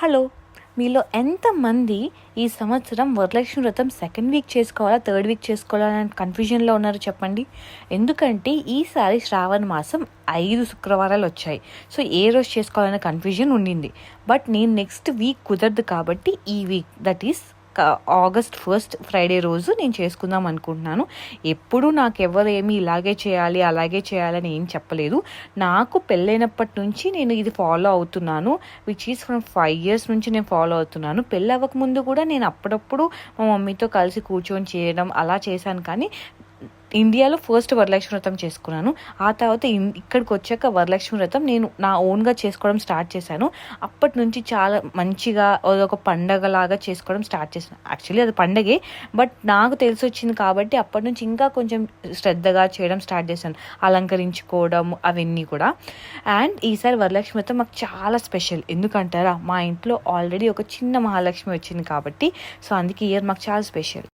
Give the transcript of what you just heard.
Hello మీలో ఎంతమంది ఈ సంవత్సరం వరలక్ష్మి వ్రతం సెకండ్ వీక్ చేసుకోవాలా థర్డ్ వీక్ చేసుకోవాలా అని కన్ఫ్యూజన్లో ఉన్నారు చెప్పండి. ఎందుకంటే ఈసారి శ్రావణ మాసం ఐదు శుక్రవారాలు వచ్చాయి. సో ఏ రోజు చేసుకోవాలనే కన్ఫ్యూజన్ ఉండింది. బట్ నేను నెక్స్ట్ వీక్ కుదరదు కాబట్టి ఈ week that is August first Friday రోజు నేను చేసుకుందాం అనుకుంటున్నాను. ఎప్పుడు నాకు ఎవరు ఏమి ఇలాగే చేయాలి అలాగే చేయాలని ఏం చెప్పలేదు. నాకు పెళ్ళైనప్పటి నుంచి నేను ఇది ఫాలో అవుతున్నాను. Which is from five years నుంచి నేను ఫాలో అవుతున్నాను. పెళ్ళి అవ్వకముందు కూడా నేను అప్పుడప్పుడు మా మమ్మీతో కలిసి కూర్చొని చేయడం అలా చేశాను. కానీ ఇండియాలో ఫస్ట్ వరలక్ష్మి వ్రతం చేసుకున్నాను. ఆ తర్వాత ఇక్కడికి వచ్చాక వరలక్ష్మి వ్రతం నేను నా ఓన్గా చేసుకోవడం స్టార్ట్ చేశాను. అప్పటి నుంచి చాలా మంచిగా ఒక పండగలాగా చేసుకోవడం స్టార్ట్ చేశాను. యాక్చువల్లీ అది పండగే బట్ నాకు తెలిసి వచ్చింది కాబట్టి అప్పటి నుంచి ఇంకా కొంచెం శ్రద్ధగా చేయడం స్టార్ట్ చేశాను. అలంకరించుకోవడం అవన్నీ కూడా. అండ్ ఈసారి వరలక్ష్మి వ్రతం మాకు చాలా స్పెషల్ ఎందుకంటారా? మా ఇంట్లో ఆల్రెడీ ఒక చిన్న మహాలక్ష్మి వచ్చింది కాబట్టి సో అందుకే ఇయర్ మాకు చాలా స్పెషల్